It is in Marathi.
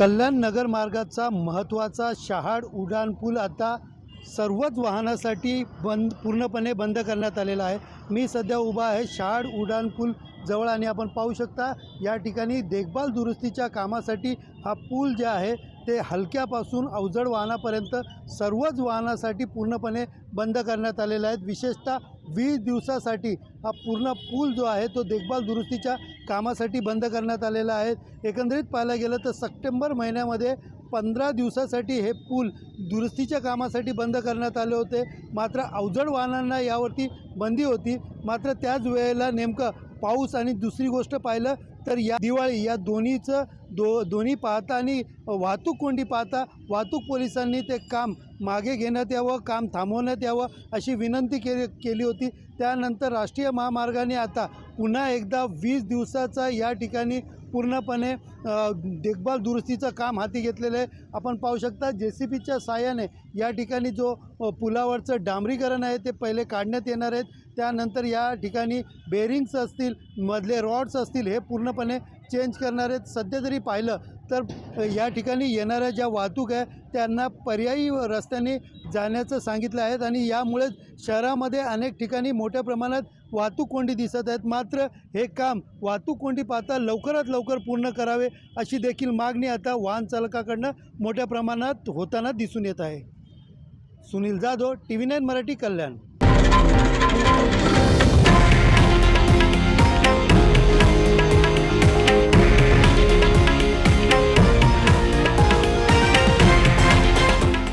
कल्याण नगर मार्गाचा महत्त्वाचा शहाड उड्डाणपूल आता सर्वच वाहनासाठी बंद पूर्णपणे बंद करण्यात आलेला आहे. मी सध्या उभा आहे शाड उड्डाणपूल जवळ आणि आपण पाहू शकता या ठिकाणी देखभाल दुरुस्तीच्या कामासाठी हा पूल जे आहे ते हलक्यापासून अवजड वाहनापर्यंत सर्वच वाहनासाठी पूर्णपणे बंद करण्यात आलेला आहेत. विशेषतः वीस दिवसासाठी हा पूर्ण पूल जो आहे तो देखभाल दुरुस्तीच्या कामासाठी बंद करण्यात आलेला आहे. एकंदरीत पाहायला गेलं तर सप्टेंबर महिन्यामध्ये पंधरा दिवसासाठी हे पूल दुरुस्तीच्या कामासाठी बंद करण्यात आले होते. मात्र अवजड वाहनांना यावरती बंदी होती. मात्र त्याच वेळेला नेमकं पाऊस आणि दुसरी गोष्ट पाहिलं तर या दिवाळी या दोन्हीचं दो दोन्ही पाहता आणि वाहतूक कोंडी पाहता वाहतूक पोलिसांनी ते काम मागे घेण्यात यावं काम थांबवण्यात यावं अशी विनंती केली केली होती. त्यानंतर राष्ट्रीय महामार्गाने आता पुन्हा एकदा वीस दिवसाचा या ठिकाणी पूर्णपणे देखभाल दुरुस्तीचं काम हाती घेतलेलं आहे. आपण पाहू शकता जे सी बीच्या साहाय्याने या ठिकाणी जो पुलावरचं डांबरीकरण आहे ते पहिले काढण्यात येणार आहेत. त्यानंतर या ठिकाणी बेरिंग्स असतील मधले रॉड्स असतील हे पूर्णपणे चेंज करणार आहेत सध्या जरी पाहिलं तर या ठिकाणी येणाऱ्या ज्या वाहतूक आहे त्यांना पर्यायी रस्त्याने जाण्याचं सांगितलं आहेत आणि यामुळेच शहरामध्ये अनेक ठिकाणी मोठ्या प्रमाणात वाहतूक कोंडी दिसत आहेत. मात्र हे काम वाहतूक कोंडी पाहता लवकरात लवकर पूर्ण करावे अशी देखील मागणी आता वाहन चालकाकडनं मोठ्या प्रमाणात होताना दिसून येत आहे. Sunil Jadhav T V nine Marathi Kalyan.